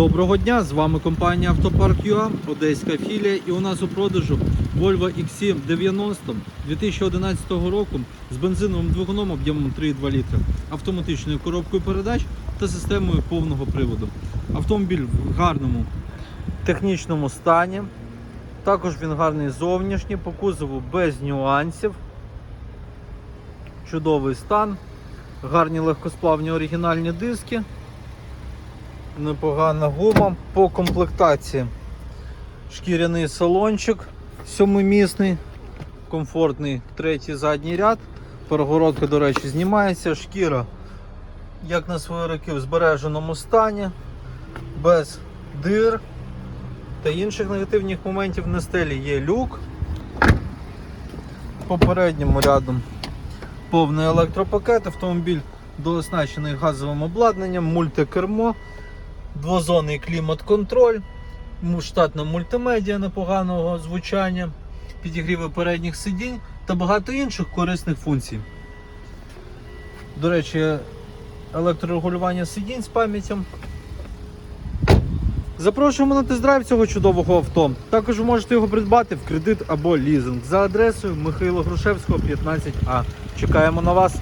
Доброго дня! З вами компанія Автопарк ЮА, Одеська філія. І у нас у продажу Volvo XC 90 2011 року з бензиновим двигуном об'ємом 3,2 літра, автоматичною коробкою передач та системою повного приводу. Автомобіль в гарному технічному стані. Також він гарний зовнішній, по кузову без нюансів. Чудовий стан, гарні легкосплавні оригінальні диски непогана гума. По комплектації шкіряний салончик сьомимісний, комфортний третій задній ряд. Перегородка, до речі, знімається. Шкіра, як на свої роки, в збереженому стані, без дир та інших негативних моментів на стелі є люк. По передньому ряду повний електропакет, автомобіль дооснащений газовим обладнанням, мультикермо. Двозонний клімат-контроль, штатна мультимедіа непоганого звучання, підігріви передніх сидінь та багато інших корисних функцій. До речі, електрорегулювання сидінь з пам'яттю. Запрошуємо на тест-драйв цього чудового авто. Також можете його придбати в кредит або лізинг за адресою Михайла Грушевського, 15А. Чекаємо на вас.